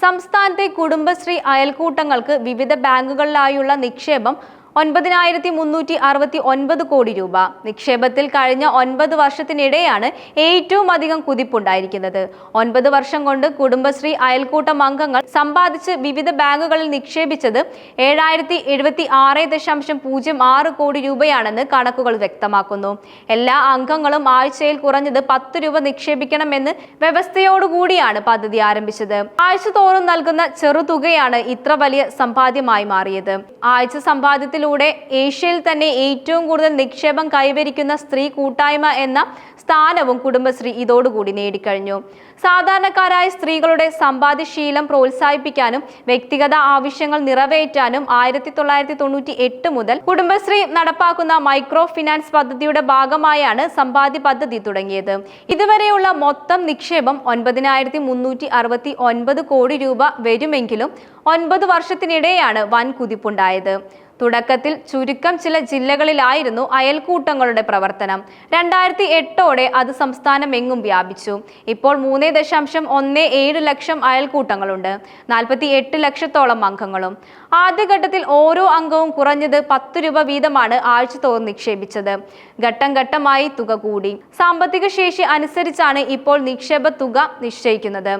സംസ്ഥാനത്തെ കുടുംബശ്രീ അയൽക്കൂട്ടങ്ങൾക്ക് വിവിധ ബാങ്കുകളിലായുള്ള നിക്ഷേപം ഒൻപതിനായിരത്തി മുന്നൂറ്റി അറുപത്തി ഒൻപത് കോടി രൂപ. നിക്ഷേപത്തിൽ കഴിഞ്ഞ ഒൻപത് വർഷത്തിനിടെയാണ് ഏറ്റവും അധികം കുതിപ്പുണ്ടായിരിക്കുന്നത്. ഒൻപത് വർഷം കൊണ്ട് കുടുംബശ്രീ അയൽക്കൂട്ടം അംഗങ്ങൾ സമ്പാദിച്ച് വിവിധ ബാങ്കുകളിൽ നിക്ഷേപിച്ചത് ഏഴായിരത്തി എഴുപത്തി ആറ് ദശാംശം പൂജ്യം ആറ് കോടി രൂപയാണെന്ന് കണക്കുകൾ വ്യക്തമാക്കുന്നു. എല്ലാ അംഗങ്ങളും ആഴ്ചയിൽ കുറഞ്ഞത് പത്ത് രൂപ നിക്ഷേപിക്കണമെന്ന് വ്യവസ്ഥയോടുകൂടിയാണ് പദ്ധതി ആരംഭിച്ചത്. ആഴ്ച തോറും നൽകുന്ന ചെറുതുകയാണ് ഇത്ര വലിയ സമ്പാദ്യമായി മാറിയത്. ആഴ്ച സമ്പാദ്യത്തിലൂടെ ഏഷ്യയിൽ തന്നെ ഏറ്റവും കൂടുതൽ നിക്ഷേപം കൈവരിക്കുന്ന സ്ത്രീ കൂട്ടായ്മ എന്ന സ്ഥാനവും കുടുംബശ്രീ ഇതോടുകൂടി നേടിക്കഴിഞ്ഞു. സാധാരണക്കാരായ സ്ത്രീകളുടെ സമ്പാദ്യശീലം പ്രോത്സാഹിപ്പിക്കാനും വ്യക്തിഗത ആവശ്യങ്ങൾ നിറവേറ്റാനും ആയിരത്തി തൊള്ളായിരത്തി തൊണ്ണൂറ്റി എട്ട് മുതൽ കുടുംബശ്രീ നടപ്പാക്കുന്ന മൈക്രോ ഫിനാൻസ് പദ്ധതിയുടെ ഭാഗമായാണ് സമ്പാദ്യ പദ്ധതി തുടങ്ങിയത്. ഇതുവരെയുള്ള മൊത്തം നിക്ഷേപം ഒൻപതിനായിരത്തി മുന്നൂറ്റി അറുപത്തി ഒൻപത് കോടി രൂപ വരുമെങ്കിലും ഒൻപത് വർഷത്തിനിടെയാണ് വൻ കുതിപ്പുണ്ടായത് തുടക്കത്തിൽ ചുരുക്കം ചില ജില്ലകളിലായിരുന്നു അയൽക്കൂട്ടങ്ങളുടെ പ്രവർത്തനം. രണ്ടായിരത്തി എട്ടോടെ അത് സംസ്ഥാനമെങ്ങും വ്യാപിച്ചു. ഇപ്പോൾ മൂന്ന് ദശാംശം ഒന്ന് ഏഴ് ലക്ഷം അയൽക്കൂട്ടങ്ങളുണ്ട്. നാൽപ്പത്തി എട്ട് ലക്ഷത്തോളം അംഗങ്ങളും. ആദ്യഘട്ടത്തിൽ ഓരോ അംഗവും കുറഞ്ഞത് പത്ത് രൂപ വീതമാണ് ആഴ്ചതോറും നിക്ഷേപിച്ചത്. ഘട്ടം ഘട്ടമായി തുക കൂടി. സാമ്പത്തിക ശേഷി അനുസരിച്ചാണ് ഇപ്പോൾ നിക്ഷേപ തുക നിശ്ചയിക്കുന്നത്.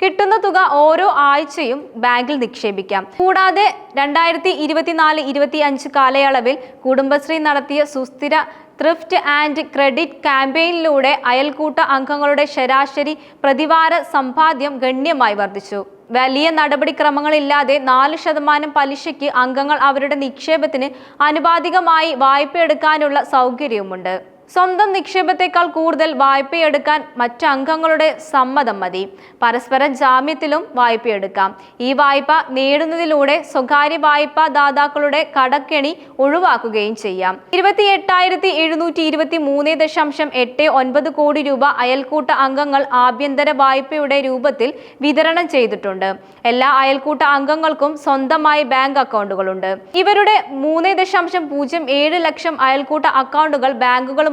കിട്ടുന്ന തുക ഓരോ ആഴ്ചയും ബാങ്കിൽ നിക്ഷേപിക്കാം. കൂടാതെ രണ്ടായിരത്തി ഇരുപത്തിനാല് ഇരുപത്തി അഞ്ച് കാലയളവിൽ കുടുംബശ്രീ നടത്തിയ സുസ്ഥിര ത്രിഫ്റ്റ് ആൻഡ് ക്രെഡിറ്റ് ക്യാമ്പയിനിലൂടെ അയൽക്കൂട്ട അംഗങ്ങളുടെ ശരാശരി പ്രതിവാര സമ്പാദ്യം ഗണ്യമായി വർദ്ധിച്ചു. വലിയ നടപടിക്രമങ്ങളില്ലാതെ നാല് ശതമാനം പലിശയ്ക്ക് അംഗങ്ങൾ അവരുടെ നിക്ഷേപത്തിന് അനുപാതികമായി വായ്പയെടുക്കാനുള്ള സൗകര്യവുമുണ്ട്. സ്വന്തം നിക്ഷേപത്തെക്കാൾ കൂടുതൽ വായ്പയെടുക്കാൻ മറ്റ് അംഗങ്ങളുടെ സമ്മതം മതി. പരസ്പര ജാമ്യത്തിലും വായ്പയെടുക്കാം. ഈ വായ്പ നേടുന്നതിലൂടെ സ്വകാര്യ വായ്പാ ദാതാക്കളുടെ കടക്കെണി ഒഴിവാക്കുകയും ചെയ്യാം. ഇരുപത്തി എട്ടായിരത്തി എഴുന്നൂറ്റി ഇരുപത്തി മൂന്ന് ദശാംശം എട്ട് ഒൻപത് കോടി രൂപ അയൽക്കൂട്ട അംഗങ്ങൾ ആഭ്യന്തര വായ്പയുടെ രൂപത്തിൽ വിതരണം ചെയ്തിട്ടുണ്ട്. എല്ലാ അയൽക്കൂട്ട അംഗങ്ങൾക്കും സ്വന്തമായി ബാങ്ക് അക്കൗണ്ടുകളുണ്ട്. ഇവരുടെ മൂന്ന് ദശാംശം പൂജ്യം ഏഴ് ലക്ഷം അയൽക്കൂട്ട അക്കൗണ്ടുകൾ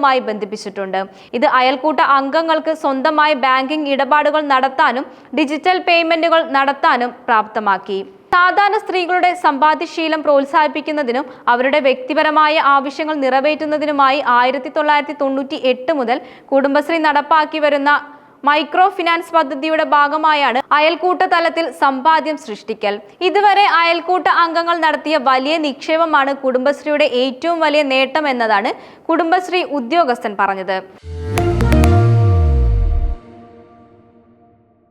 ബാങ്കുകളുമായി ബന്ധിപ്പിച്ചിട്ടുണ്ട്. ഇത് അയൽക്കൂട്ട അംഗങ്ങൾക്ക് സ്വന്തമായി ബാങ്കിംഗ് ഇടപാടുകൾ നടത്താനും ഡിജിറ്റൽ പേയ്മെന്റുകൾ നടത്താനും പ്രാപ്തമാക്കി. സാധാരണ സ്ത്രീകളുടെ സമ്പാദ്യശീലം പ്രോത്സാഹിപ്പിക്കുന്നതിനും അവരുടെ വ്യക്തിപരമായ ആവശ്യങ്ങൾ നിറവേറ്റുന്നതിനുമായി ആയിരത്തി തൊള്ളായിരത്തി തൊണ്ണൂറ്റി എട്ട് മുതൽ കുടുംബശ്രീ നടപ്പാക്കി വരുന്ന മൈക്രോ ഫിനാൻസ് പദ്ധതിയുടെ ഭാഗമായാണ് അയൽക്കൂട്ട തലത്തിൽ സമ്പാദ്യം സൃഷ്ടിക്കൽ. ഇതുവരെ അയൽക്കൂട്ട അംഗങ്ങൾ നടത്തിയ വലിയ നിക്ഷേപമാണ് കുടുംബശ്രീയുടെ ഏറ്റവും വലിയ നേട്ടം എന്നതാണ് കുടുംബശ്രീ ഉദ്യോഗസ്ഥൻ പറഞ്ഞത്.